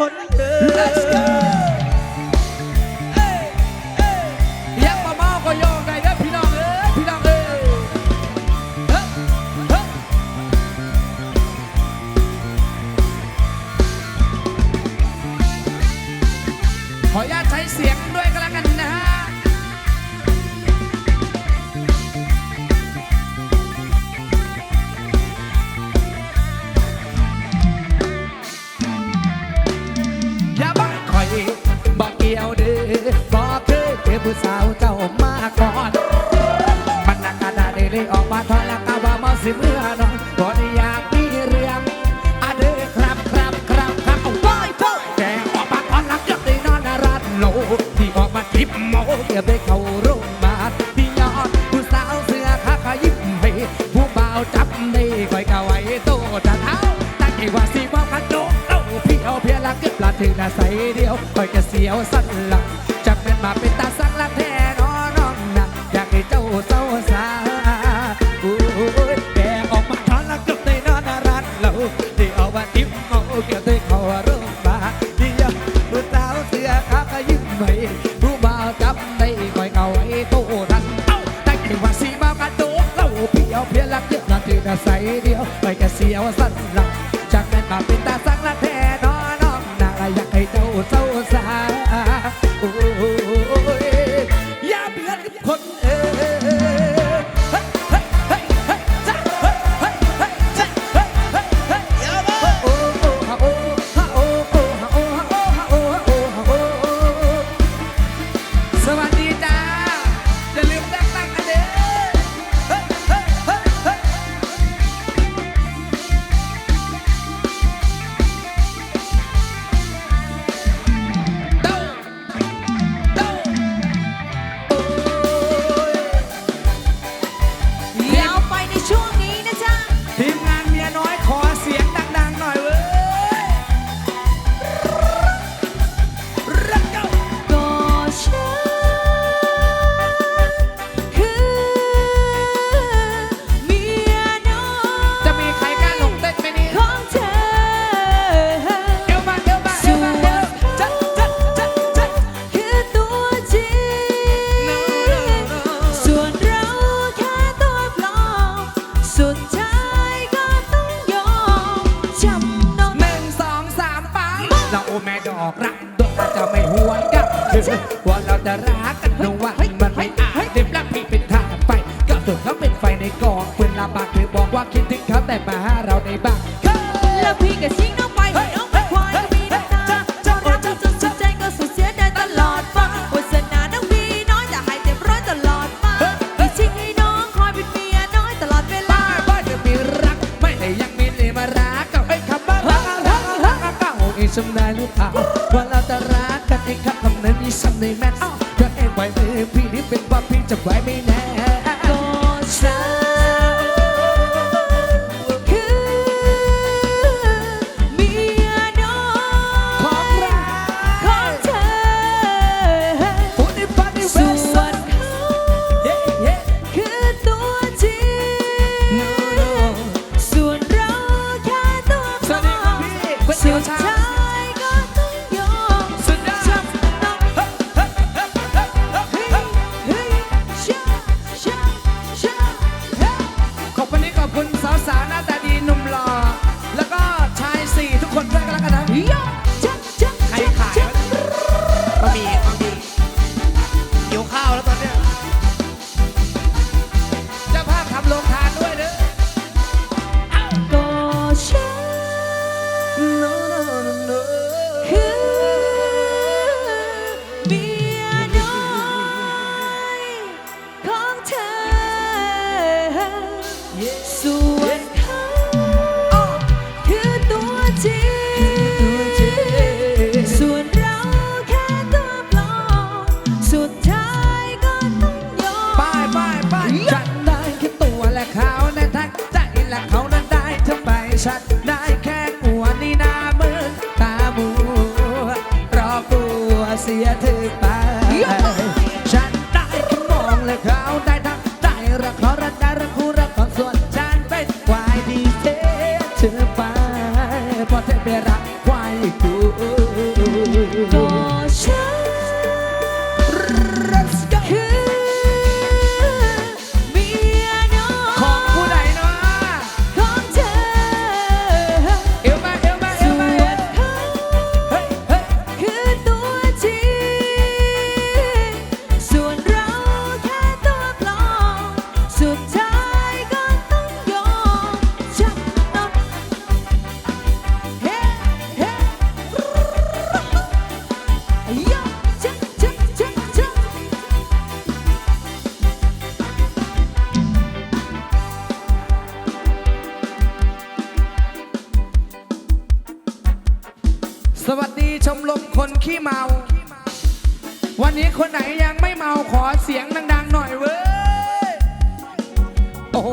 คนเดิมยังมาเมาก็ยองได้เด้อพี่น้องเอ้ยพี่น้องเอ้ฮ้ฮ้ขออนุญาตใช้เสียง ยวสั่นหลังจาเป็นมาเป็นตาสั่งละแท้นอน้องนะอยากให้เจ้าเศร้าสาอู้ยแกออกมาทอนละกึบในนอนร้นเราที่เอาว่าติ้มเอาเกี่ยวด้วยเขาเริ่มบาเดียวผู้สาวเสือขาก็ยิ้มใหม่ผู้บ่าวจับได้คอยเอาไว้ตู้ทันเอ้าตั้งแต่ว่าสีมากระโดเราเพียวเพียรักเยอะนอนตื่ใส่เดียวไปแกเสียวสั่น ตุ่นเขาเป็นไฟในกองเวลาบางเคยบอกว่าคิดถึงเขาแต่มาหาเราในบ้านแล้วพี่ก็ชิงน้องไปน้องไปควายมีน้ำตาจ้ารักจ้จนสุดใจก็สูญเสียได้ตลอดฟ้าวันสนาน้องพี่น้อยแต่ให้เต็มร้อยตลอดฟ้าพี่ชิงให้น้องคอยเป็นเมียน้อยตลอดเวลาบ้านจะมีรัก ไม่ได้ยังมีเลยมารักกับไอ้คำบ้ารักรักรักก้าวอีสมได้หรือเปล่าว่าเราจะรักกันเองครับคำนั้นอีสมในแมทเธอเองไว้มือพี่นี่เป็นว่าพี่จะไว้ไม่แน่ Yeah. ขี้เมา วันนี้คนไหนยังไม่เมาขอเสียงดัง ๆ หน่อยเว้ย โอ้โห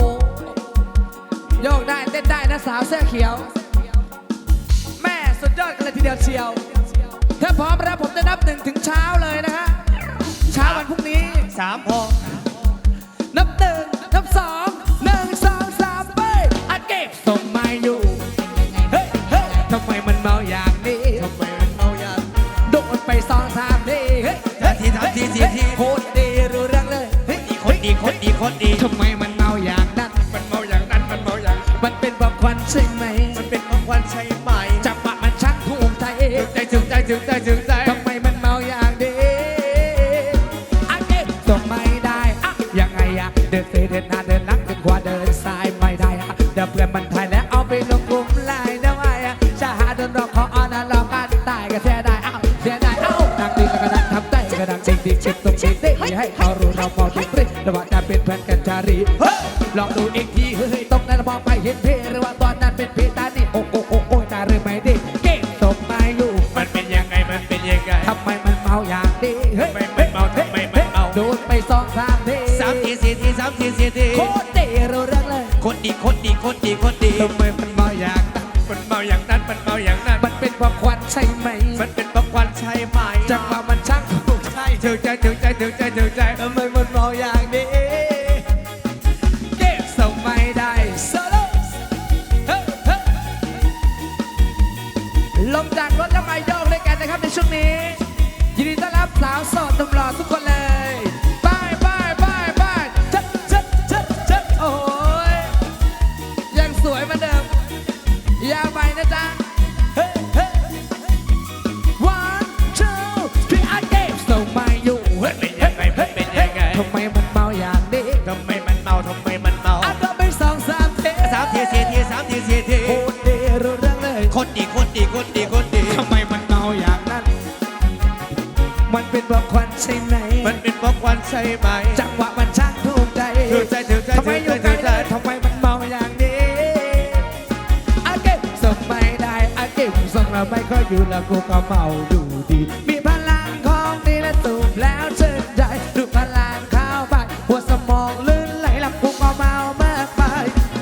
โยกได้เต้นได้นะสาวเสื้อเขียว แม่สุดยอดกันเลยทีเดียวเชียว ถ้าพร้อมแล้วผมจะนับหนึ่งถึงเช้าเลยนะฮะ เช้าวันพรุ่งนี้ สามพอ ดีคนดีคนดีคนดี ทำไมมันเมาอย่างนั้น มันเมาอย่างนั้นมันเมาอย่างมันเป็นแบบควันใช่ไหม มันเป็นของควันใช่ไหมจังหวะมันช่างถูกใจใจถึงใจถึงใจถึงใจทำไมมันเมาอย่างนี้อันเก็บส่งไม่ได้อะยังไงอะเดินเซเดินหน้าเดินหลังเดินขวาเดินซ้ายไม่ได้อะเดี๋ยวเพื่อนมันถ่ายแล้วเอาไปลงกลุ่มไลน์นะว่าอะจะหาโดนรอกขอออนนะรอกันตายก็เสียดายเอ้าเสียดายเอ้าดังดีก็ดังทำได้ก็ดังจริงดีเช็คตรงเช็คได้ให้เขารู้เราพอดีฟรีระหว่าง เฮ้ยลองดูอีกทีเฮ้ยตรงนั้นมองไปเห็นเพหรือว่าตอนนั้นเป็นเพตานี่โอ้โอ้โอ้โอ้ตาหรือไม่ดีเก่งตกมาอยู่มันเป็นยังไงมันเป็นยังไงทำไมมันเมาอย่างนี้เฮ้ยทำไมมันเมาทำไมมันเมาโดนไปสองสามทีสามทีสี่ทีสามทีสี่ทีโคตรเตะเราเรื่องเลยคนดีคนดีคนดีคนดีทำไมมันเมาอย่างนั้นมันเมาอย่างนั้นมันเมาอย่างนั้นมันเป็นความควันใช่ไหม มันเป็นของควันใช่ไหมจังหวะมันช่างถูกใจถึงใจถึงใจถึงใจ สอดตำราวโสด ไหมจังหวะมันช่างถูกใจถึงใจถึงใจทำไมถึงอใจยู่ถึใกงล้ใจเลยทำไมมันเมาอย่างนี้อาเก็บส่งไม่ได้อาเก็บส่งแล้วไม่ค่อยอยู่แล้วกูก็เมาอยู่ดี มีพลังของดีและสูบแล้วเชิญใจดูพลังเข้าไปหัวสมองลื่นไหลแล้วกูก็เมามากไป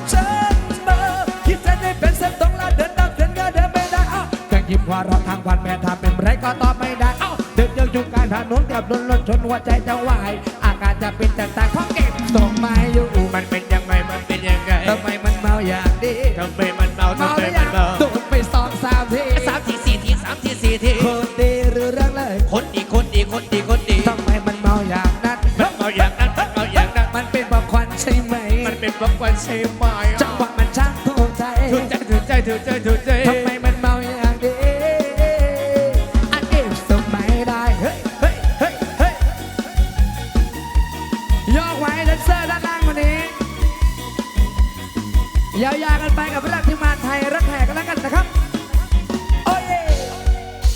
เชิญเบอร์คิดจะได้เป็นเส้นตรงแล้วเดินดับเดินก็เดินไม่ได้อ้าวแต่ยิ้มหัวเราะทางวันแม่ทำเป็นไรก็ตอบไม่ได้ อ้าวเดินเดียวอยู่การถนนกับรถรถชนหัวใจจะวายอาการจะเป็นจะตายเพราะเก็บส่งมาอยู่มันเป็นยังไงมันเป็นยังไงทำไมมันเมาอย่างนี้ทำไมมันเมาเมาทำไมหรือมัยันงเมาโดนไปสองสามทีสามทีสี่ทีสามทีสี่ทีคนดีหรือเรื่องเลยคนดีคนดีคนดีคนดีทำไมมันเมาอย่างนั้นมันเมาอย่างนั้นมันเมาอย่างนั้นมันเป็นแบบควันใช่ไหมมันเป็นของควันใช่ไหมจังหวะมันช่างถูกใจถึงใจถึงใจถึงใจถึงใจ